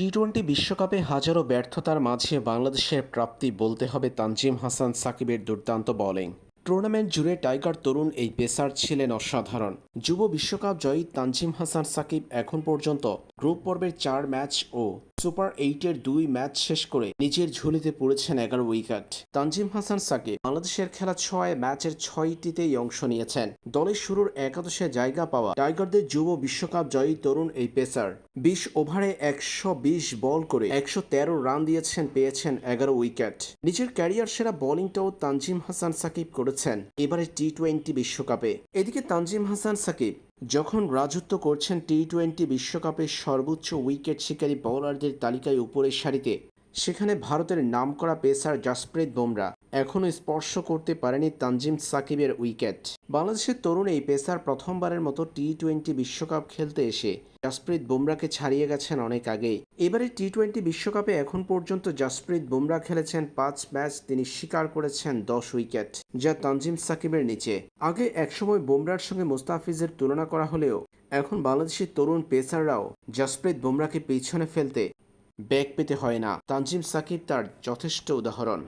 T twenty বিশ্বকাপে হাজারো ব্যর্থতার মাঝে বাংলাদেশের প্রাপ্তি বলতে হবে তানজিম হাসান সাকিবের দুর্দান্ত বোলিং টুর্নামেন্ট জুড়ে টাইগার তরুণ এই পেসার ছিলেন অসাধারণ। যুব বিশ্বকাপ জয়ী তানজিম হাসান সাকিব এখন পর্যন্ত গ্রুপ পর্বের চার ম্যাচ ও সুপার এইটের দুই ম্যাচ শেষ করে নিজের ঝুলিতে পড়েছেন এগারো উইকেট। তানজিম হাসান সাকিব বাংলাদেশের খেলা ছয় ম্যাচের ছয়টিতেই অংশ নিয়েছেন। দলের শুরুর একাদশে জায়গা পাওয়া টাইগারদের যুব বিশ্বকাপ জয়ী তরুণ এই পেসার। বিশ ওভারে একশো বিশ বল করে একশো তেরো রান দিয়েছেন, পেয়েছেন এগারো উইকেট। নিজের ক্যারিয়ার সেরা বোলিংটাও তানজিম হাসান সাকিব করেছেন। এবারে টি টোয়েন্টি বিশ্বকাপে। এদিকে তানজিম হাসান সাকিব, যখন রাজত্ব করছেন টি টোয়েন্টি বিশ্বকাপের সর্বোচ্চ উইকেট শিকারী বোলারদের তালিকায় উপরের সারিতে, সেখানে ভারতের নাম করা পেসার জাসপ্রীত বুমরা। এখনও স্পর্শ করতে পারেনি তানজিম সাকিবের উইকেট। বাংলাদেশের তরুণ এই পেসার প্রথমবারের মতো টি টোয়েন্টি বিশ্বকাপ খেলতে এসে জাসপ্রীত বুমরাকে ছাড়িয়ে গেছেন অনেক আগেই। এবারে টি টোয়েন্টি বিশ্বকাপে এখন পর্যন্ত জাসপ্রীত বুমরা খেলেছেন পাঁচ ম্যাচ, তিনি স্বীকার করেছেন দশ উইকেট, যা তানজিম সাকিবের নিচে। আগে একসময় বুমরার সঙ্গে মুস্তাফিজের তুলনা করা হলেও এখন বাংলাদেশের তরুণ পেসাররাও জাসপ্রীত বুমরাকে পেছনে ফেলতে ব্যাগ পেতে হয় না। তানজিম সাকিব তার যথেষ্ট উদাহরণ।